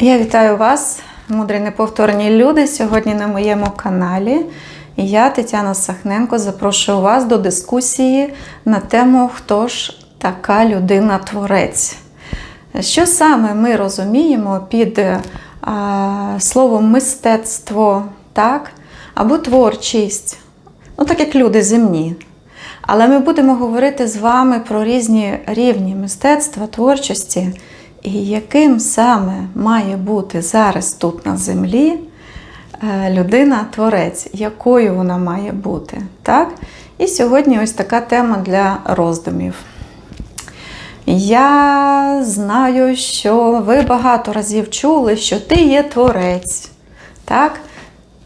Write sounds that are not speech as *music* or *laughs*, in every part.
Я вітаю вас, мудрі неповторні люди, сьогодні на моєму каналі. Я, Тетяна Сахненко, запрошую вас до дискусії на тему Хто ж така людина-творець? Що саме ми розуміємо під а, словом мистецтво, так? або творчість, ну так як люди земні. Але ми будемо говорити з вами про різні рівні мистецтва, творчості, і яким саме має бути зараз тут на землі е, людина-творець, якою вона має бути. Так? І сьогодні ось така тема для роздумів. Я знаю, що ви багато разів чули, що ти є творець. Так?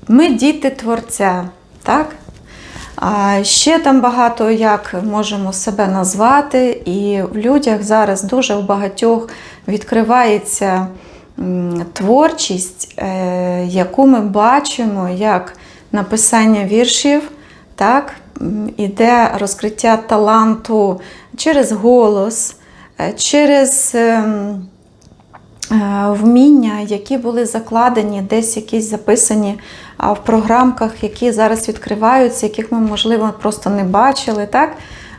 Ми діти творця. Так? А ще там багато як можемо себе назвати, і в людях зараз дуже у багатьох відкривається творчість, е, яку ми бачимо як написання віршів, так? іде розкриття таланту через голос, е, через. Е, Вміння, які були закладені, десь якісь записані в програмках, які зараз відкриваються, яких ми, можливо, просто не бачили. Так?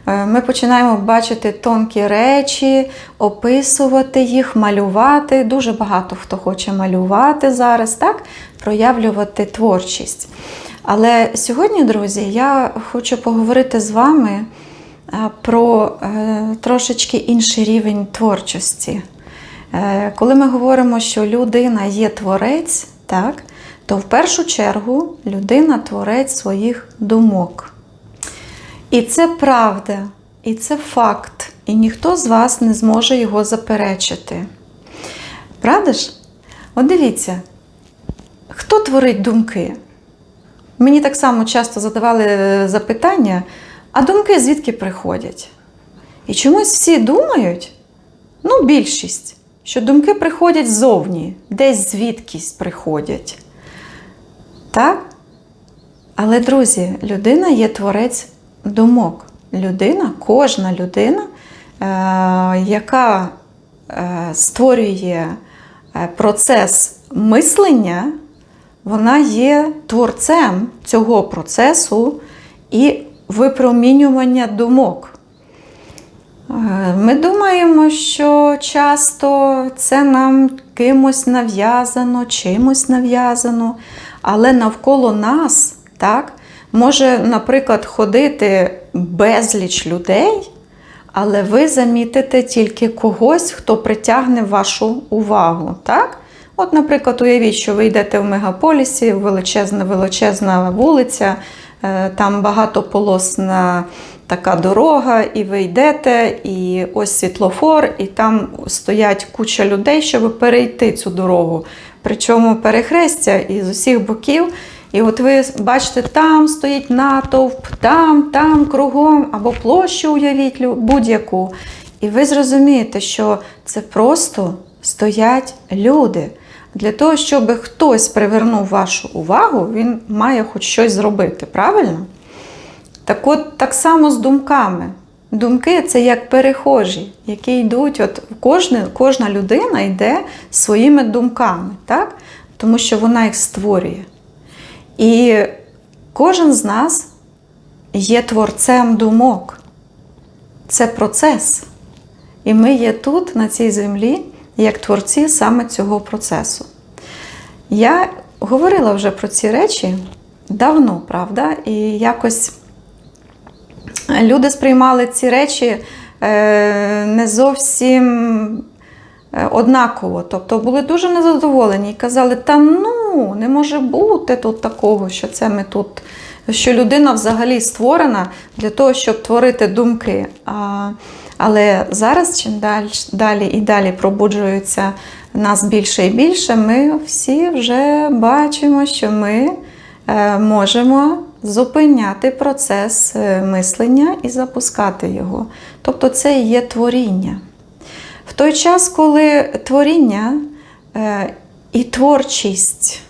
Е, Ми починаємо бачити тонкі речі, описувати їх, малювати. Дуже багато хто хоче малювати зараз, так? проявлювати творчість. Але сьогодні, друзі, я хочу поговорити з вами е, про трошечки інший рівень творчості. Е, Коли ми говоримо, що людина є творець, так, то в першу чергу людина творець своїх думок. І це правда, і це факт, і ніхто з вас не зможе його заперечити. Правда ж? От дивіться, хто творить думки? Мені так само часто задавали е, запитання, а думки звідки приходять? І чомусь всі думають, ну, більшість, що думки приходять ззовні, десь звідкись приходять. Так? Але, друзі, людина є творець думок. Людина, кожна людина, е, яка е, створює е, процес мислення, вона є творцем цього процесу і випромінювання думок. Е, Ми думаємо, що часто це нам кимось нав'язано, чимось нав'язано, але навколо нас, так, може, наприклад, ходити безліч людей, але ви замітите тільки когось, хто притягне вашу увагу. Так? От, наприклад, уявіть, що ви йдете в мегаполісі, величезна величезна вулиця, е, там багато полосна така дорога, і ви йдете, і ось світлофор, і там стоять куча людей, щоб перейти цю дорогу. Причому перехрестя і з усіх боків. І от ви бачите, там стоїть натовп, там, там, кругом, або площу уявіть будь-яку. І ви зрозумієте, що це просто стоять люди. Для того, щоб хтось привернув вашу увагу, він має хоч щось зробити, правильно? Так от так само з думками. Думки це як перехожі, які йдуть, от кожна, кожна людина йде своїми думками, так? тому що вона їх створює. І кожен з нас є творцем думок. Це процес. І ми є тут, на цій землі, як творці саме цього процесу. Я говорила вже про ці речі давно, правда? І якось люди сприймали ці речі е, не зовсім е, однаково. Тобто були дуже незадоволені і казали, та ну, не може бути тут такого, що це ми тут, що людина взагалі створена для того, щоб творити думки. Але зараз, чим далі, і далі пробуджується нас більше і більше, ми всі вже бачимо, що ми е, можемо зупиняти процес е, мислення і запускати його. Тобто це є творіння. В той час, коли творіння е, і творчість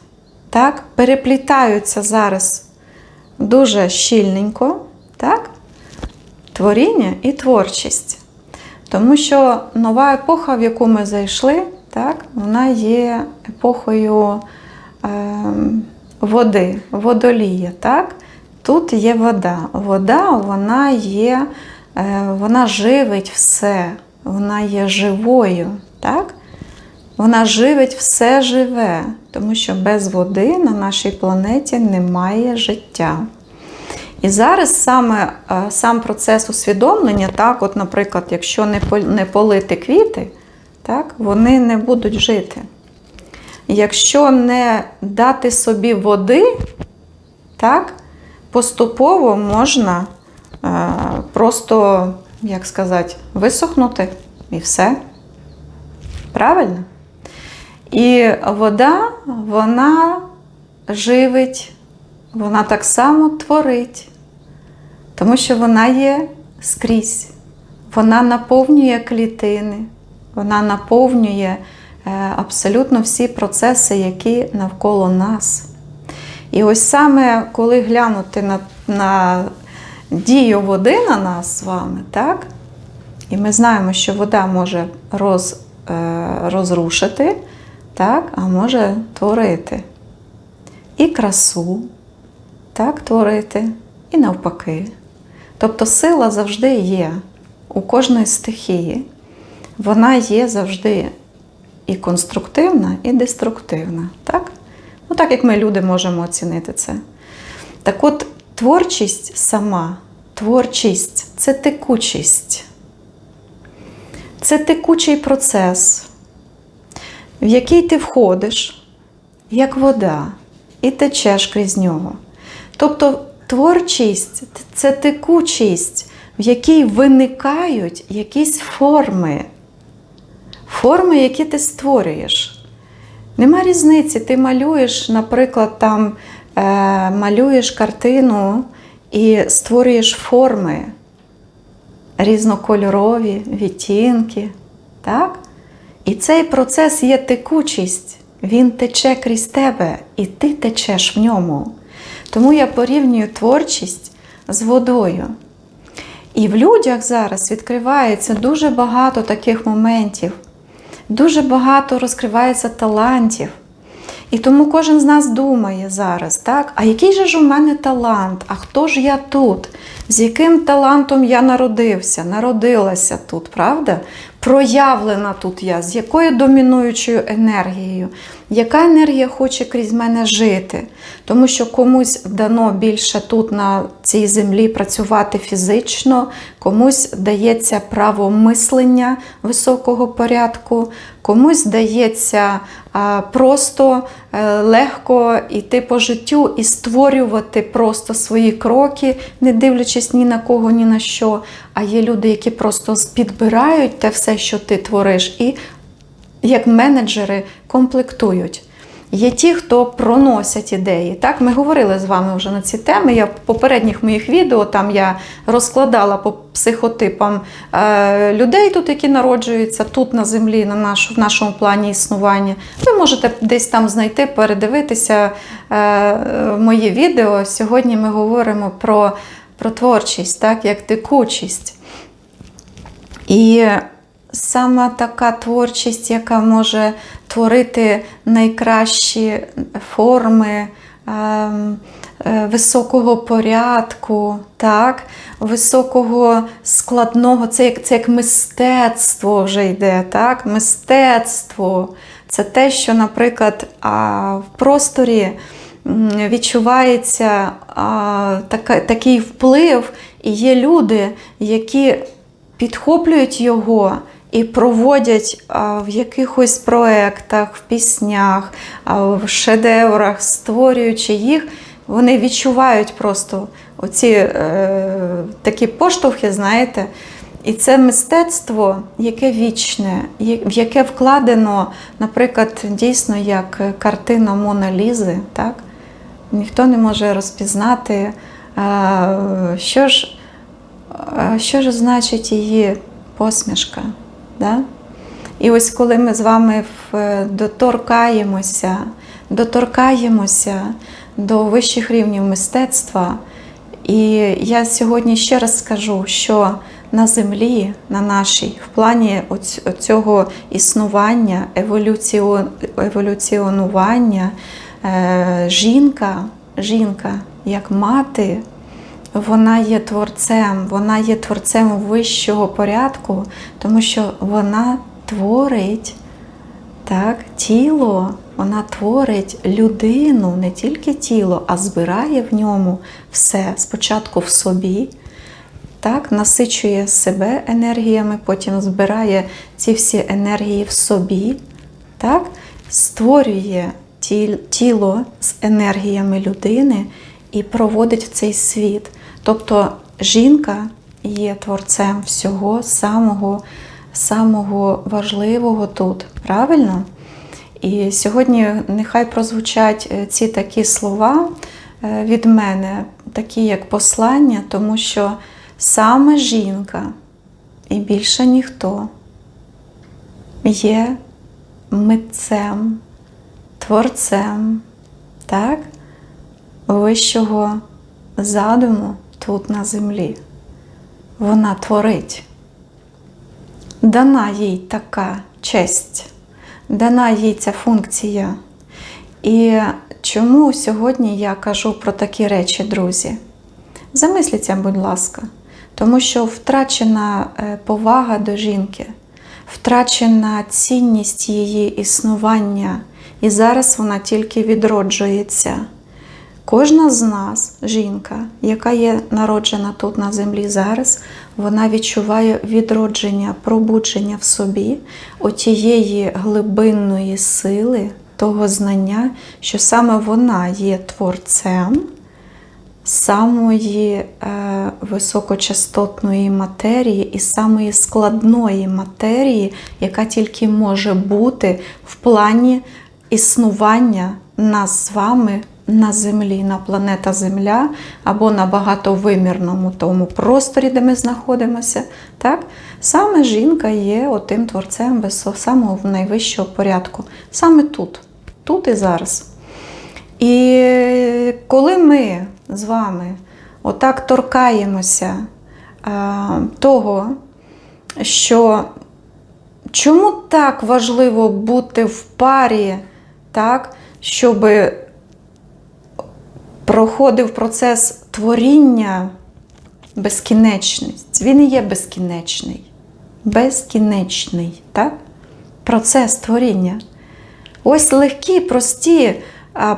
так, переплітаються зараз дуже щільненько, так? творіння і творчість. Тому що нова епоха, в яку ми зайшли, так, вона є епохою ем, води, водолія. Так? Тут є вода. Вода вона є, е, вона живить все, вона є живою. Так? Вона живить все живе, тому що без води на нашій планеті немає життя. І зараз саме е, сам процес усвідомлення, так, от, наприклад, якщо не полити квіти, так, вони не будуть жити. Якщо не дати собі води, так, поступово можна е, просто, як сказати, висохнути і все. Правильно? І вода, вона живить, вона так само творить, тому що вона є скрізь. Вона наповнює клітини, вона наповнює абсолютно всі процеси, які навколо нас. І ось саме коли глянути на, на дію води на нас з вами, так? І ми знаємо, що вода може роз, е, розрушити, так, а може творити. І красу, так, творити, і навпаки. Тобто сила завжди є у кожної стихії. Вона є завжди і конструктивна, і деструктивна. Так? Ну, так як ми люди можемо оцінити це. Так от, творчість сама, творчість це текучість. Це текучий процес, в який ти входиш, як вода, і течеш крізь нього. Тобто творчість це текучість, в якій виникають якісь форми, форми, які ти створюєш. Нема різниці, ти малюєш, наприклад, там е, малюєш картину і створюєш форми різнокольорові, відтінки. Так? І цей процес є текучість, він тече крізь тебе, і ти течеш в ньому. Тому я порівнюю творчість з водою. І в людях зараз відкривається дуже багато таких моментів, дуже багато розкривається талантів. І тому кожен з нас думає зараз, так, а який же ж у мене талант? А хто ж я тут? З яким талантом я народився, народилася тут, правда? Проявлена тут я, з якою домінуючою енергією, яка енергія хоче крізь мене жити? Тому що комусь дано більше тут на цій землі працювати фізично, комусь дається право мислення високого порядку, комусь дається просто е, легко йти по життю і створювати просто свої кроки, не дивлячись ні на кого, ні на що. А є люди, які просто підбирають те все, що ти твориш, і як менеджери комплектують. Є ті, хто проносять ідеї. Так, ми говорили з вами вже на ці теми. Я в попередніх моїх відео там я розкладала по психотипам е, людей, тут, які народжуються тут на землі, на наш, в нашому плані існування. Ви можете десь там знайти, передивитися е, моє відео. Сьогодні ми говоримо про, про творчість, так, як текучість. І саме така творчість, яка може творити найкращі форми ем, е, високого порядку, так? високого складного, це як, це як мистецтво вже йде. так? Мистецтво це те, що, наприклад, в просторі відчувається такий вплив, і є люди, які підхоплюють його і проводять в якихось проєктах, в піснях, в шедеврах, створюючи їх, вони відчувають просто оці е, такі поштовхи, знаєте. І це мистецтво, яке вічне, в яке вкладено, наприклад, дійсно як картина Мона Лізи, так? Ніхто не може розпізнати, а, що ж а що ж значить її посмішка? Да? І ось коли ми з вами доторкаємося, доторкаємося до вищих рівнів мистецтва, і я сьогодні ще раз скажу, що на землі, на нашій, в плані цього існування, еволюціонування, е, жінка, жінка як мати, вона є творцем, вона є творцем вищого порядку, тому що вона творить так, тіло, вона творить людину, не тільки тіло, а збирає в ньому все спочатку в собі, так, насичує себе енергіями, потім збирає ці всі енергії в собі, так, створює тіло з енергіями людини і проводить в цей світ. Тобто жінка є творцем всього самого, самого важливого тут. Правильно? І сьогодні нехай прозвучать е, ці такі слова е, від мене, такі як послання, тому що саме жінка і більше ніхто є митцем, творцем, так? вищого задуму тут на землі. Вона творить. Дана їй така честь, дана їй ця функція. І чому сьогодні я кажу про такі речі, друзі? Замисліться, будь ласка, тому що втрачена е, повага до жінки, втрачена цінність її існування, і зараз вона тільки відроджується. Кожна з нас, жінка, яка є народжена тут на землі зараз, вона відчуває відродження, пробудження в собі отієї глибинної сили, того знання, що саме вона є творцем самої е, високочастотної матерії і самої складної матерії, яка тільки може бути в плані існування нас з вами на Землі, на планета Земля або на багатовимірному тому просторі, де ми знаходимося. Так? Саме жінка є отим творцем без самого найвищого порядку. Саме тут, тут і зараз. І коли ми з вами отак торкаємося того, що чому так важливо бути в парі, так, щоб проходив процес творіння безкінечність. Він і є безкінечний. Безкінечний, так? Процес творіння. Ось легкі, прості,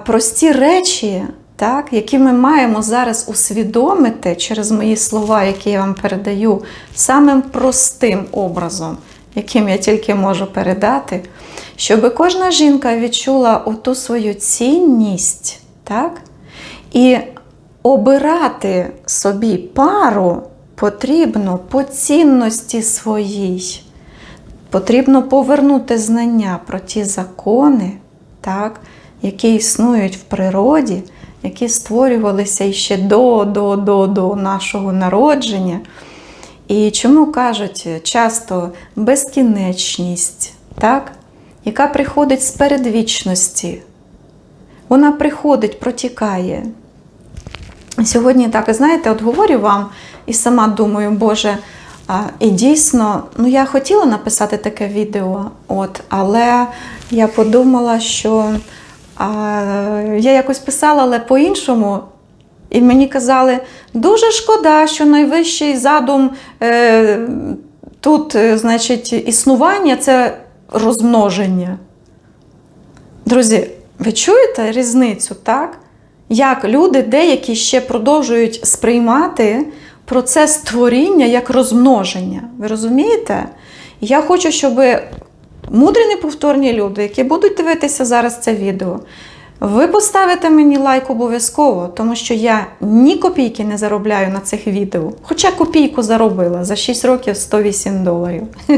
прості речі, так, які ми маємо зараз усвідомити через мої слова, які я вам передаю, самим простим образом, яким я тільки можу передати, щоб кожна жінка відчула оту свою цінність, так? І обирати собі пару потрібно по цінності своїй. Потрібно повернути знання про ті закони, так, які існують в природі, які створювалися ще до, до, до, до нашого народження. І чому кажуть часто безкінечність, так, яка приходить з передвічності. Вона приходить, протікає. Сьогодні так, і знаєте, от говорю вам і сама думаю, Боже, і дійсно, ну я хотіла написати таке відео, от, але я подумала, що а, я якось писала, але по-іншому. І мені казали, дуже шкода, що найвищий задум е, тут, е, значить, існування це розмноження. Друзі, ви чуєте різницю, так? Як люди деякі ще продовжують сприймати процес творіння як розмноження. Ви розумієте? Я хочу, щоб мудрі неповторні люди, які будуть дивитися зараз це відео, ви поставите мені лайк обов'язково, тому що я ні копійки не заробляю на цих відео. Хоча копійку заробила за 6 років 108 доларів. *laughs*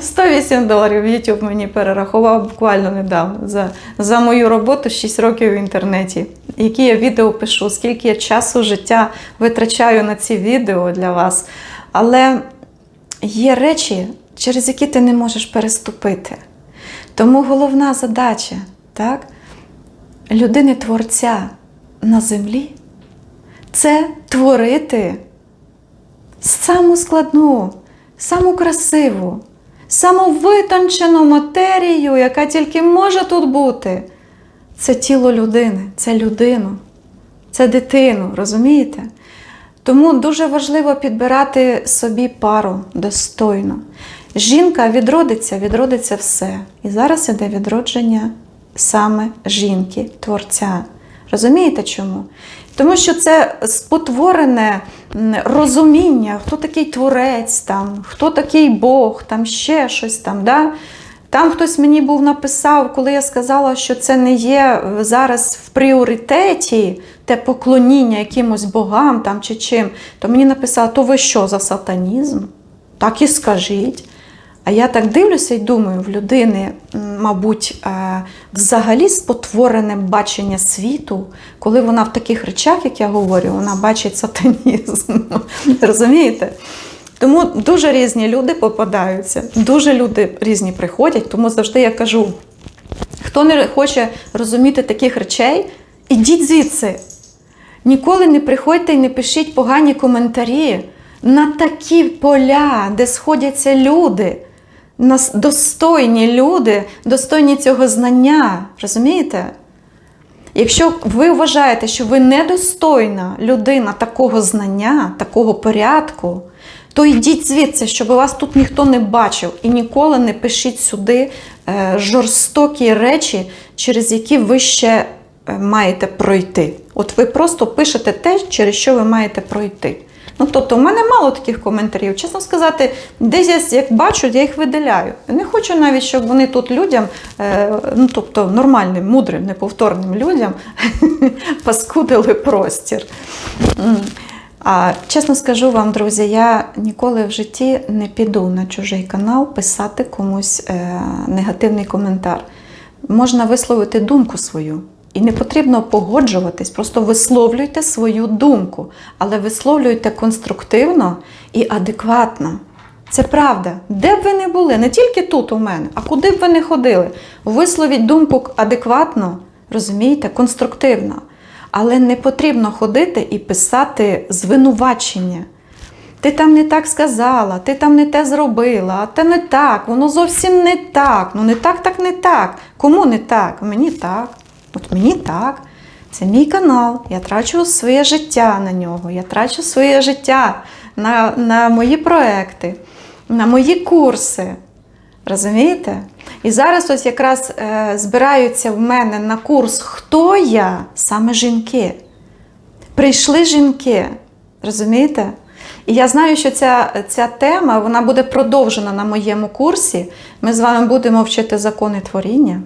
108 доларів YouTube мені перерахував буквально недавно за, за мою роботу 6 років в інтернеті. Які я відео пишу, скільки я часу життя витрачаю на ці відео для вас. Але є речі, через які ти не можеш переступити. Тому головна задача так, людини-творця на землі це творити саму складну, саму красиву, саму витончену матерію, яка тільки може тут бути. Це тіло людини, це людину, це дитину, розумієте? Тому дуже важливо підбирати собі пару достойно. Жінка відродиться, відродиться все. І зараз іде відродження саме жінки, творця. Розумієте чому? Тому що це спотворене розуміння, хто такий творець, там, хто такий Бог, там ще щось там. Да? Там хтось мені був написав, коли я сказала, що це не є зараз в пріоритеті те поклоніння якимось богам там чи чим, то мені написали, то ви що за сатанізм? Так і скажіть. А я так дивлюся і думаю, в людини, мабуть, е, взагалі спотворене бачення світу, коли вона в таких речах, як я говорю, вона бачить сатанізм. *laughs* Розумієте? Тому дуже різні люди попадаються, дуже люди різні приходять, тому завжди я кажу: хто не хоче розуміти таких речей, ідіть звідси. Ніколи не приходьте і не пишіть погані коментарі на такі поля, де сходяться люди, нас- достойні люди, достойні цього знання. Розумієте? Якщо ви вважаєте, що ви недостойна людина такого знання, такого порядку, то йдіть звідси, щоб вас тут ніхто не бачив. І ніколи не пишіть сюди е, жорстокі речі, через які ви ще е, маєте пройти. От ви просто пишете те, через що ви маєте пройти. Ну, тобто, у мене мало таких коментарів. Чесно сказати, десь я як бачу, я їх видаляю. Не хочу навіть, щоб вони тут людям, е, ну тобто нормальним, мудрим, неповторним людям *laughs* паскудили простір. А чесно скажу вам, друзі, я ніколи в житті не піду на чужий канал писати комусь е, негативний коментар. Можна висловити думку свою. І не потрібно погоджуватись, просто висловлюйте свою думку, але висловлюйте конструктивно і адекватно. Це правда. Де б ви не були, не тільки тут у мене, а куди б ви не ходили, висловіть думку адекватно, розумієте, конструктивно. Але не потрібно ходити і писати звинувачення. Ти там не так сказала, ти там не те зробила, а те не так, воно зовсім не так. Ну не так, так не так. Кому не так? Мені так. От мені так. Це мій канал. Я трачу своє життя на нього. Я трачу своє життя на, на мої проекти, на мої курси. Розумієте? І зараз ось якраз е, збираються в мене на курс Хто я? Саме жінки. Прийшли жінки. Розумієте? І я знаю, що ця, ця тема вона буде продовжена на моєму курсі. Ми з вами будемо вчити закони творіння.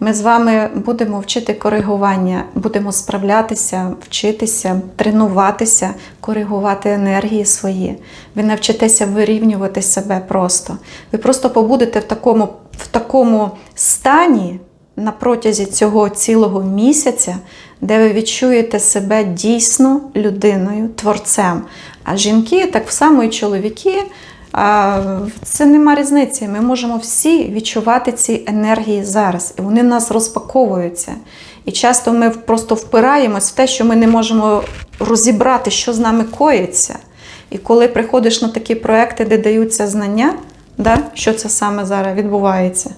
Ми з вами будемо вчити коригування, будемо справлятися, вчитися, тренуватися, коригувати енергії свої. Ви навчитеся вирівнювати себе просто. Ви просто побудете в такому, в такому стані на протязі цього цілого місяця, де ви відчуєте себе дійсно людиною, творцем. А жінки, так само і чоловіки, це нема різниці. Ми можемо всі відчувати ці енергії зараз, і вони в нас розпаковуються. І часто ми просто впираємось в те, що ми не можемо розібрати, що з нами коїться. І коли приходиш на такі проекти, де даються знання, да, що це саме зараз відбувається,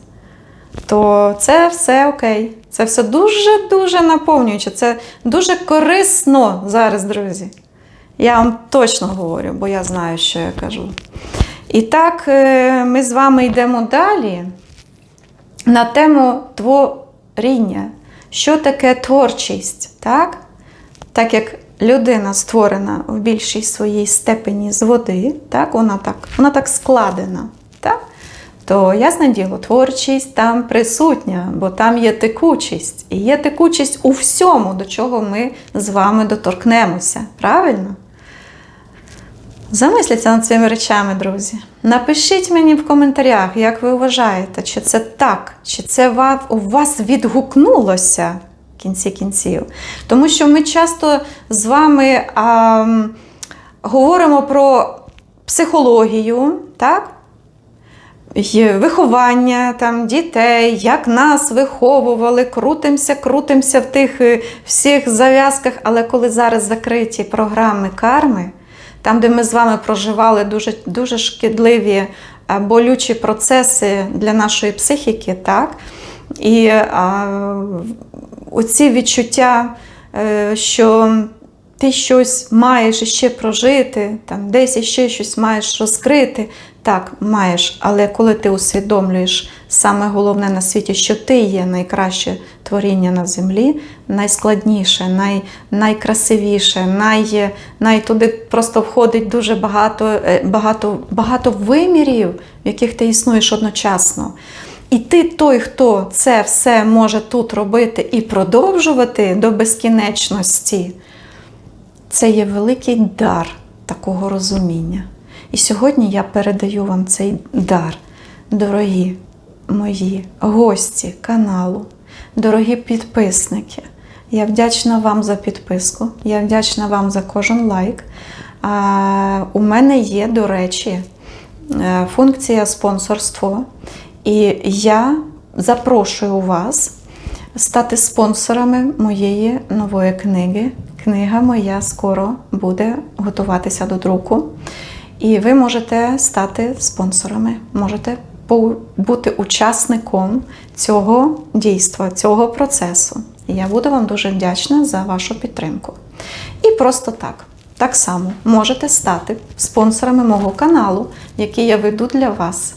то це все окей. Це все дуже-дуже наповнююче. Це дуже корисно зараз, друзі. Я вам точно говорю, бо я знаю, що я кажу. І так, е, ми з вами йдемо далі на тему творіння. Що таке творчість? Так? Так як людина створена в більшій своїй степені з води, так? Вона, так, вона так складена. Так? То ясне діло, творчість там присутня, бо там є текучість. І є текучість у всьому, до чого ми з вами доторкнемося. Правильно? Замисліться над цими речами, друзі. Напишіть мені в коментарях, як ви вважаєте, чи це так, чи це у вас відгукнулося в кінці кінців. Тому що ми часто з вами а, говоримо про психологію, так? виховання там, дітей, як нас виховували, крутимося, крутимося в тих е, всіх зав'язках. Але коли зараз закриті програми карми, там, де ми з вами проживали дуже, дуже шкідливі е, болючі процеси для нашої психіки, так? І а, оці відчуття, е, що ти щось маєш іще прожити, там, десь іще щось маєш розкрити. Так, маєш, але коли ти усвідомлюєш саме головне на світі, що ти є найкраще творіння на землі, найскладніше, най, найкрасивіше, най, най туди просто входить дуже багато, е, багато, багато вимірів, в яких ти існуєш одночасно. І ти той, хто це все може тут робити і продовжувати до безкінечності, це є великий дар такого розуміння. І сьогодні я передаю вам цей дар, дорогі мої гості каналу, дорогі підписники. Я вдячна вам за підписку, я вдячна вам за кожен лайк. А, у мене є, до речі, е, функція спонсорство. І я запрошую вас стати спонсорами моєї нової книги. Книга моя скоро буде готуватися до друку. І ви можете стати спонсорами, можете бути учасником цього дійства, цього процесу. І я буду вам дуже вдячна за вашу підтримку. І просто так, так само можете стати спонсорами мого каналу, який я веду для вас.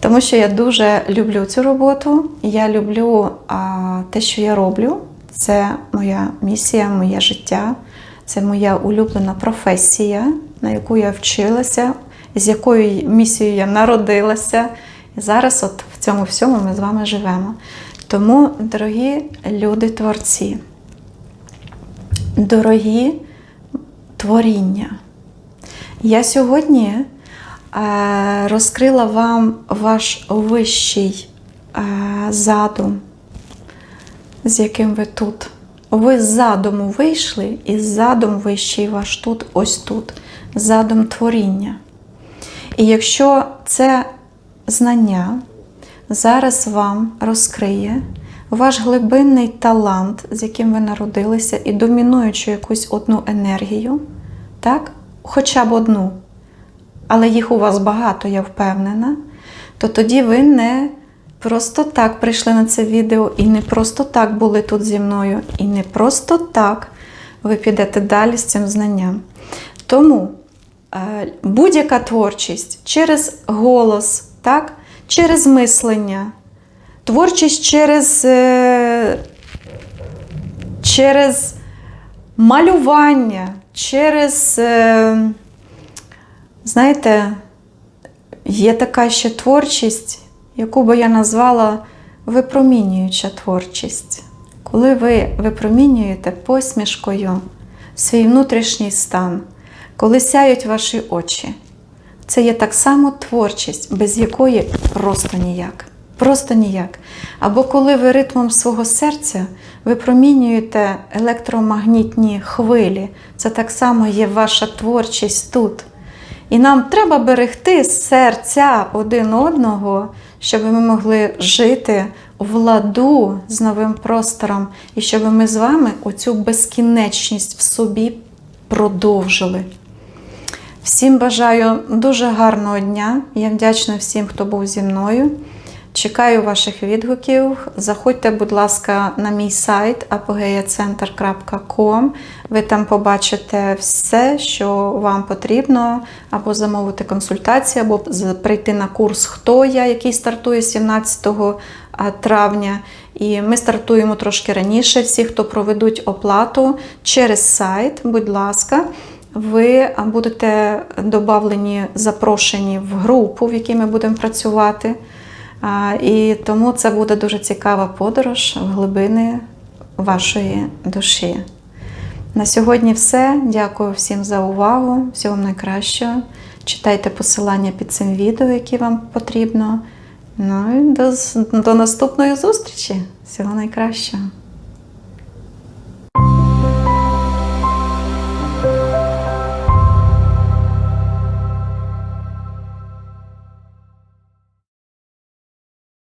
Тому що я дуже люблю цю роботу. Я люблю а, те, що я роблю. Це моя місія, моє життя, це моя улюблена професія, на яку я вчилася, з якою місією я народилася. І зараз, от в цьому всьому, ми з вами живемо. Тому, дорогі люди-творці, дорогі творіння, я сьогодні е, розкрила вам ваш вищий е, задум, з яким ви тут. Ви з задуму вийшли, і задум вищий ваш тут, ось тут, задум творіння. І якщо це знання зараз вам розкриє ваш глибинний талант, з яким ви народилися, і домінуючу якусь одну енергію, так? хоча б одну, але їх у вас багато, я впевнена, то тоді ви не просто так прийшли на це відео, і не просто так були тут зі мною, і не просто так ви підете далі з цим знанням. Тому будь-яка творчість через голос, так? через мислення, творчість через, е, через малювання, через, е, знаєте, є така ще творчість, яку би я назвала випромінююча творчість. Коли ви випромінюєте посмішкою свій внутрішній стан, коли сяють ваші очі, це є так само творчість, без якої просто ніяк. Просто ніяк. Або коли ви ритмом свого серця випромінюєте електромагнітні хвилі, це так само є ваша творчість тут. І нам треба берегти серця один одного, щоб ми могли жити в ладу з новим простором, і щоб ми з вами оцю безкінечність в собі продовжили. Всім бажаю дуже гарного дня. Я вдячна всім, хто був зі мною. Чекаю ваших відгуків. Заходьте, будь ласка, на мій сайт apogeacenter.com. Ви там побачите все, що вам потрібно, або замовити консультацію, або прийти на курс Хто я, який стартує 17 травня. І ми стартуємо трошки раніше. Всі, хто проведуть оплату через сайт, будь ласка. Ви будете додавлені, запрошені в групу, в якій ми будемо працювати. І тому це буде дуже цікава подорож в глибини вашої душі. На сьогодні все. Дякую всім за увагу. Всього найкращого. Читайте посилання під цим відео, які вам потрібно. Ну і до, до наступної зустрічі. Всього найкращого.